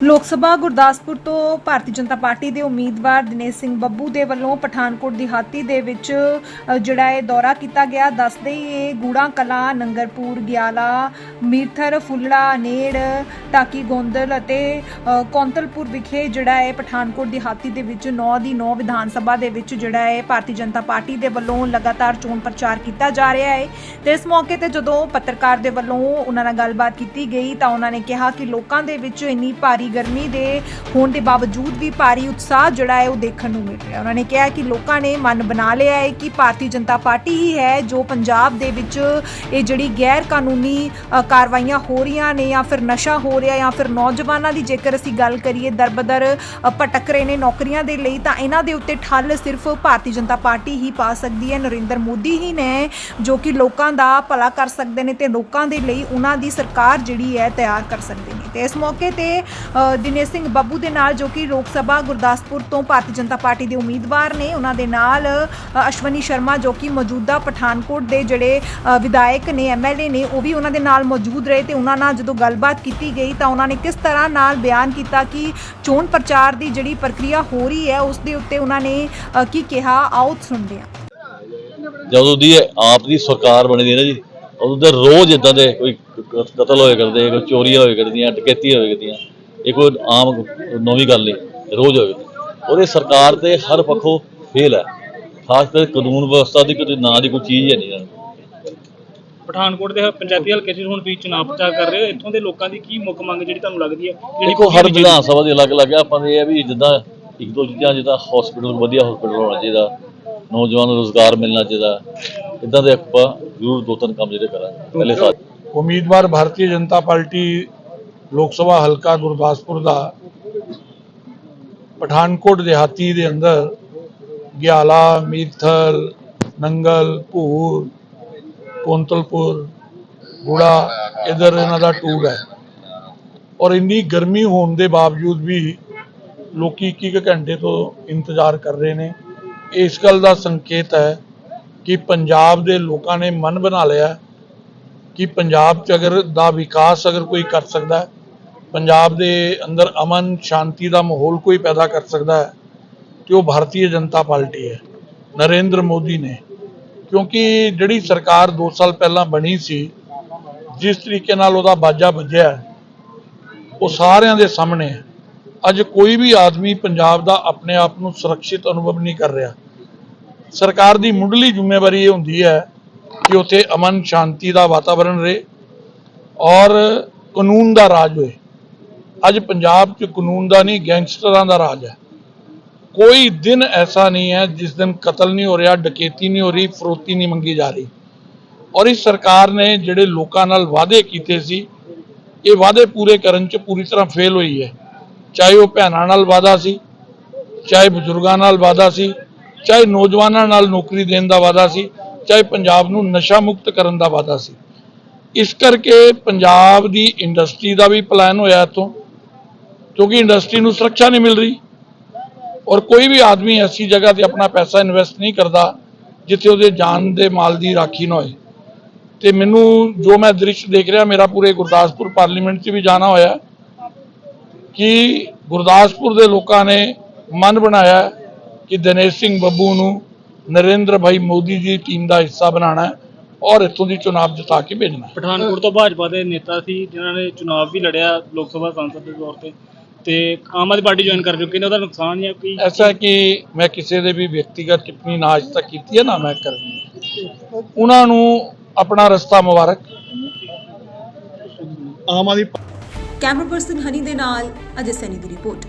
ਲੋਕ ਸਭਾ ਗੁਰਦਾਸਪੁਰ ਤੋਂ ਭਾਰਤੀ ਜਨਤਾ ਪਾਰਟੀ ਦੇ ਉਮੀਦਵਾਰ ਦਿਨੇਸ਼ ਸਿੰਘ ਬੱਬੂ ਦੇ ਵੱਲੋਂ ਪਠਾਨਕੋਟ ਦਿਹਾਤੀ ਦੇ ਵਿੱਚ ਜਿਹੜਾ ਇਹ ਦੌਰਾ ਕੀਤਾ ਗਿਆ, ਦੱਸਦੇ ਹੀ ਇਹ ਗੂੜਾ ਕਲਾਂ, ਨੰਗਰਪੁਰ, ਗਿਆਲਾ, ਮੀਰਥਰ, ਫੁੱਲੜਾ, ਨੇੜ, ਟਾਕੀ, ਗੋਂਦਲ ਅਤੇ ਕੌਂਤਲਪੁਰ ਵਿਖੇ ਜਿਹੜਾ ਹੈ ਪਠਾਨਕੋਟ ਦਿਹਾਤੀ ਦੇ ਵਿੱਚ 9 ਦੀ 9 ਵਿਧਾਨ ਸਭਾ ਦੇ ਵਿੱਚ ਜਿਹੜਾ ਹੈ ਭਾਰਤੀ ਜਨਤਾ ਪਾਰਟੀ ਦੇ ਵੱਲੋਂ ਲਗਾਤਾਰ ਚੋਣ ਪ੍ਰਚਾਰ ਕੀਤਾ ਜਾ ਰਿਹਾ ਹੈ। ਤੇ ਇਸ ਮੌਕੇ ਤੇ ਜਦੋਂ ਪੱਤਰਕਾਰ ਦੇ ਵੱਲੋਂ ਉਹਨਾਂ ਨਾਲ ਗੱਲਬਾਤ ਕੀਤੀ ਗਈ ਤਾਂ ਉਹਨਾਂ ਨੇ ਕਿਹਾ ਕਿ ਲੋਕਾਂ ਦੇ ਵਿੱਚ ਇੰਨੀ ਭਾਰੀ ਗਰਮੀ ਦੇ ਹੋਣ ਦੇ ਬਾਵਜੂਦ ਵੀ ਭਾਰੀ ਉਤਸ਼ਾਹ ਜਿਹੜਾ ਹੈ ਉਹ ਦੇਖਣ ਨੂੰ ਮਿਲ ਰਿਹਾ। ਉਹਨਾਂ ਨੇ ਕਿਹਾ ਕਿ ਲੋਕਾਂ ਨੇ ਮਨ ਬਣਾ ਲਿਆ ਹੈ ਕਿ ਭਾਰਤੀ ਜਨਤਾ ਪਾਰਟੀ ਹੀ ਹੈ ਜੋ ਪੰਜਾਬ ਦੇ ਵਿੱਚ ਇਹ ਜਿਹੜੀ ਗੈਰ ਕਾਨੂੰਨੀ ਕਾਰਵਾਈਆਂ ਹੋ ਰਹੀਆਂ ਨੇ ਜਾਂ ਫਿਰ ਨਸ਼ਾ ਹੋ ਰਿਹਾ ਜਾਂ ਫਿਰ ਨੌਜਵਾਨਾਂ ਦੀ ਜੇਕਰ ਅਸੀਂ ਗੱਲ ਕਰੀਏ, ਦਰਬਦਰ ਭਟਕ ਰਹੇ ਨੇ ਨੌਕਰੀਆਂ ਦੇ ਲਈ, ਤਾਂ ਇਹਨਾਂ ਦੇ ਉੱਤੇ ਠੱਲ ਸਿਰਫ ਭਾਰਤੀ ਜਨਤਾ ਪਾਰਟੀ ਹੀ ਪਾ ਸਕਦੀ ਹੈ। ਨਰਿੰਦਰ ਮੋਦੀ ਹੀ ਨੇ ਜੋ ਕਿ ਲੋਕਾਂ ਦਾ ਭਲਾ ਕਰ ਸਕਦੇ ਨੇ ਤੇ ਲੋਕਾਂ ਦੇ ਲਈ ਉਹਨਾਂ ਦੀ ਸਰਕਾਰ ਜਿਹੜੀ ਹੈ ਤਿਆਰ ਕਰ ਸਕਦੇ ਨੇ। ਤੇ ਇਸ ਮੌਕੇ ਤੇ ਦਿਨੇਸ਼ ਸਿੰਘ ਬੱਬੂ ਦੇ ਨਾਲ ਜੋ ਕਿ ਲੋਕ ਸਭਾ ਗੁਰਦਾਸਪੁਰ ਤੋਂ ਭਾਰਤੀ ਜਨਤਾ ਪਾਰਟੀ ਦੇ ਉਮੀਦਵਾਰ ਨੇ, ਉਹਨਾਂ ਦੇ ਨਾਲ ਅਸ਼ਵਨੀ ਸ਼ਰਮਾ ਜੋ ਕਿ ਮੌਜੂਦਾ ਪਠਾਨਕੋਟ ਦੇ ਜਿਹੜੇ ਵਿਧਾਇਕ ਨੇ ਐਮਐਲਏ ਨੇ, ਉਹ ਵੀ ਉਹਨਾਂ ਦੇ ਨਾਲ ਮੌਜੂਦ ਰਹੇ ਤੇ ਉਹਨਾਂ ਨਾਲ ਜਦੋਂ ਗੱਲਬਾਤ ਕੀਤੀ ਗਈ ਤਾਂ ਉਹਨਾਂ ਨੇ ਕਿਸ ਤਰ੍ਹਾਂ ਨਾਲ ਬਿਆਨ ਕੀਤਾ ਕਿ ਚੋਣ ਪ੍ਰਚਾਰ ਦੀ ਜਿਹੜੀ ਪ੍ਰਕਿਰਿਆ ਹੋ ਰਹੀ ਹੈ, ਉਸ ਦੇ ਉੱਤੇ ਉਹਨਾਂ ਨੇ ਕੀ ਕਿਹਾ? ਆਓ ਸੁਣਦੇ ਹਾਂ। ਜਦੋਂ ਦੀ ਆਪ ਦੀ ਸਰਕਾਰ ਬਣੀ ਦੀ ਨਾ ਜੀ, ਉਦੋਂ ਦੇ ਰੋਜ਼ ਇਦਾਂ ਦੇ ਕੋਈ ਕਤਲ ਹੋਏ ਕਰਦੇ, ਕੋਈ ਚੋਰੀਆਂ ਹੋਏ ਕਰਦੀਆਂ ਡਕੈਤੀ ਹੋਏ ਕਰਦੀਆਂ। ਇਹ ਕੋਈ ਆਮ ਨਵੀਂ ਗੱਲ ਨਹੀਂ ਰੋਜ਼ ਔਰ ਇਹ ਸਰਕਾਰ ਤੇ ਹਰ ਪੱਖੋਂ ਫੇਲ ਹੈ। ਖਾਸ ਕਰ ਕਾਨੂੰਨ ਵਿਵਸਥਾ ਦੀ ਕੋਈ ਨਾਂ ਦੀ ਕੋਈ ਚੀਜ਼ ਹੈ ਨਹੀਂ ਇਹਨਾਂ ਨੂੰ ਪਠਾਨਕੋਟ ਦੇ ਪੰਚਾਇਤੀ ਹਲਕੇ 'ਚ ਹੁਣ ਤੁਸੀਂ ਚੁਣਾਵ ਪ੍ਰਚਾਰ ਕਰ ਰਹੇ ਹੋ। ਇੱਥੋਂ ਦੇ ਲੋਕਾਂ ਦੀ ਕੀ ਮੁੱਖ ਮੰਗ ਜਿਹੜੀ ਤੁਹਾਨੂੰ ਲੱਗਦੀ ਹੈ? ਜਿਹੜੀ ਦੇਖੋ ਹਰ ਵਿਧਾਨ ਸਭਾ ਦੇ ਅਲੱਗ ਅਲੱਗ ਹੈ। ਆਪਾਂ ਦੇ ਇਹ ਹੈ ਵੀ ਜਿੱਦਾਂ ਇੱਕ ਦੋ ਚੀਜ਼ਾਂ ਜਿੱਦਾਂ ਹਸਪੀਟਲ ਵਧੀਆ ਹਸਪੀਟਲ ਹੋਣਾ ਚਾਹੀਦਾ। ਨੌਜਵਾਨਾਂ ਨੂੰ ਰੋਜ਼ਗਾਰ ਮਿਲਣਾ ਚਾਹੀਦਾ। ਇਦਾਂ ਦੇ ਆਪਾਂ ਜ਼ਰੂਰ ਦੋ ਤਿੰਨ ਕੰਮ ਜਿਹੜੇ ਕਰਾਂਗੇ। ਪਹਿਲੇ ਸਾਲ ਉਮੀਦਵਾਰ ਭਾਰਤੀ ਜਨਤਾ ਪਾਰਟੀ ਲੋਕ ਸਭਾ ਹਲਕਾ ਗੁਰਦਾਸਪੁਰ ਦਾ ਪਠਾਨਕੋਟ ਦਿਹਾਤੀ ਦੇ ਅੰਦਰ ਗਿਆਲਾ, ਮੀਰਥਲ, ਨੰਗਲ, ਭੂਰ, ਕੋਂਤਲਪੁਰ ਗੁੜਾ ਇਧਰ ਇਹਨਾਂ ਦਾ ਟੂਰ ਹੈ। ਔਰ ਇੰਨੀ ਗਰਮੀ ਹੋਣ ਦੇ ਬਾਵਜੂਦ ਵੀ ਲੋਕੀ ਇੱਕ ਇੱਕ ਘੰਟੇ ਤੋਂ ਇੰਤਜ਼ਾਰ ਕਰ ਰਹੇ ਨੇ। ਇਸ ਗੱਲ ਦਾ ਸੰਕੇਤ ਹੈ ਕਿ ਪੰਜਾਬ ਦੇ ਲੋਕਾਂ ਨੇ ਮਨ ਬਣਾ ਲਿਆ ਕਿ ਪੰਜਾਬ 'ਚ ਅਗਰ ਦਾ ਵਿਕਾਸ ਅਗਰ ਕੋਈ ਕਰ ਸਕਦਾ ਪੰਜਾਬ ਦੇ ਅੰਦਰ ਅਮਨ, ਸ਼ਾਂਤੀ ਦਾ ਮਾਹੌਲ ਕੋਈ ਪੈਦਾ ਕਰ ਸਕਦਾ ਹੈ ਤੇ ਉਹ ਭਾਰਤੀ ਜਨਤਾ ਪਾਰਟੀ ਹੈ, ਨਰਿੰਦਰ ਮੋਦੀ ਨੇ। ਕਿਉਂਕਿ ਜਿਹੜੀ ਸਰਕਾਰ 2 ਸਾਲ ਪਹਿਲਾਂ ਬਣੀ ਸੀ, ਜਿਸ ਤਰੀਕੇ ਨਾਲ ਉਹਦਾ ਬਾਜਾ ਵੱਜਿਆ ਉਹ ਸਾਰਿਆਂ ਦੇ ਸਾਹਮਣੇ ਹੈ। ਅੱਜ ਕੋਈ ਵੀ ਆਦਮੀ ਪੰਜਾਬ ਦਾ ਆਪਣੇ ਆਪ ਨੂੰ ਸੁਰੱਖਿਅਤ ਅਨੁਭਵ ਨਹੀਂ ਕਰ ਰਿਹਾ। ਸਰਕਾਰ ਦੀ ਮੁੱਢਲੀ ਜ਼ਿੰਮੇਵਾਰੀ ਇਹ ਹੁੰਦੀ ਹੈ ਕਿ ਉੱਥੇ ਅਮਨ, ਸ਼ਾਂਤੀ ਦਾ ਵਾਤਾਵਰਣ ਰਹੇ ਔਰ ਕਾਨੂੰਨ ਦਾ ਰਾਜ ਹੋਏ। ਅੱਜ ਪੰਜਾਬ 'ਚ ਕਾਨੂੰਨ ਦਾ ਨਹੀਂ, ਗੈਂਗਸਟਰਾਂ ਦਾ ਰਾਜ ਹੈ। ਕੋਈ ਦਿਨ ਐਸਾ ਨਹੀਂ ਹੈ ਜਿਸ ਦਿਨ ਕਤਲ ਨਹੀਂ ਹੋ ਰਿਹਾ, ਡਕੈਤੀ ਨਹੀਂ ਹੋ ਰਹੀ, ਫਰੋਤੀ ਨਹੀਂ ਮੰਗੀ ਜਾ ਰਹੀ। ਔਰ ਇਸ ਸਰਕਾਰ ਨੇ ਜਿਹੜੇ ਲੋਕਾਂ ਨਾਲ ਵਾਅਦੇ ਕੀਤੇ ਸੀ, ਇਹ ਵਾਅਦੇ ਪੂਰੇ ਕਰਨ 'ਚ ਪੂਰੀ ਤਰ੍ਹਾਂ ਫੇਲ ਹੋਈ ਹੈ। ਚਾਹੇ ਉਹ ਭੈਣਾਂ ਨਾਲ ਵਾਅਦਾ ਸੀ, ਚਾਹੇ ਬਜ਼ੁਰਗਾਂ ਨਾਲ ਵਾਅਦਾ ਸੀ, ਚਾਹੇ ਨੌਜਵਾਨਾਂ ਨਾਲ ਨੌਕਰੀ ਦੇਣ ਦਾ ਵਾਅਦਾ ਸੀ, ਚਾਹੇ ਪੰਜਾਬ ਨੂੰ ਨਸ਼ਾ ਮੁਕਤ ਕਰਨ ਦਾ ਵਾਅਦਾ ਸੀ। ਇਸ ਕਰਕੇ ਪੰਜਾਬ ਦੀ ਇੰਡਸਟਰੀ ਦਾ ਵੀ ਪਲਾਨ ਹੋਇਆ ਇੱਥੋਂ। ਕਿਉਂਕਿ ਇੰਡਸਟਰੀ ਨੂੰ ਸੁਰੱਖਿਆ ਨਹੀਂ ਮਿਲ ਰਹੀ ਔਰ ਕੋਈ ਵੀ ਆਦਮੀ ਐਸੀ ਜਗ੍ਹਾ ਤੇ ਆਪਣਾ ਪੈਸਾ ਇਨਵੈਸਟ ਨਹੀਂ ਕਰਦਾ ਜਿੱਥੇ ਉਹਦੇ ਜਾਨ ਦੇ ਮਾਲ ਦੀ ਰਾਖੀ ਨਾ ਹੋਏ। ਤੇ ਮੈਨੂੰ ਜੋ ਮੈਂ ਦ੍ਰਿਸ਼ ਦੇਖ ਰਿਹਾ, ਮੇਰਾ ਪੂਰੇ ਗੁਰਦਾਸਪੁਰ ਪਾਰਲੀਮੈਂਟ 'ਚ ਵੀ ਜਾਣਾ ਹੋਇਆ ਕਿ ਗੁਰਦਾਸਪੁਰ ਦੇ ਲੋਕਾਂ ਨੇ ਮਨ ਬਣਾਇਆ ਕਿ ਦਿਨੇਸ਼ ਸਿੰਘ ਬੱਬੂ ਨੂੰ ਨਰਿੰਦਰ ਭਾਈ ਮੋਦੀ ਦੀ ਟੀਮ ਦਾ ਹਿੱਸਾ ਬਣਾਉਣਾ ਹੈ ਔਰ ਇੱਥੋਂ ਦੀ ਚੁਣਾਵ ਜਿਤਾ ਕੇ ਭੇਜਣਾ ਪਠਾਨਕੋਟ ਤੋਂ ਭਾਜਪਾ ਦੇ ਨੇਤਾ ਸੀ, ਜਿਨ੍ਹਾਂ ਨੇ ਚੁਣਾਵ ਵੀ ਲੜਿਆ ਲੋਕ ਸਭਾ ਸੰਸਦ ਦੇ ਤੌਰ ਤੇ। ਤੇ ਆਮ ਆਦਮੀ ਪਾਰਟੀ ਜੁਆਇਨ ਕਰ ਚੁੱਕੇ ਨੇ ਉਹਦਾ ਨੁਕਸਾਨ ਜਾਂ ਕੋਈ ਐਸਾ ਕਿ ਮੈਂ ਕਿਸੇ ਦੇ ਵੀ ਵਿਅਕਤੀਗਤ ਟਿੱਪਣੀ ਨਾ ਅੱਜ ਤੱਕ ਕੀਤੀ ਹੈ ਨਾ ਮੈਂ ਕਰਨੀ ਹੈ। ਉਹਨਾਂ ਨੂੰ ਆਪਣਾ ਰਸਤਾ ਮੁਬਾਰਕ। ਆਮ ਆਦਮੀ ਕੈਮਰਾ ਪਰਸਨ ਹਨੀ ਦੇ ਨਾਲ ਅਜੇ ਸੈਨੀ ਦੀ ਰਿਪੋਰਟ।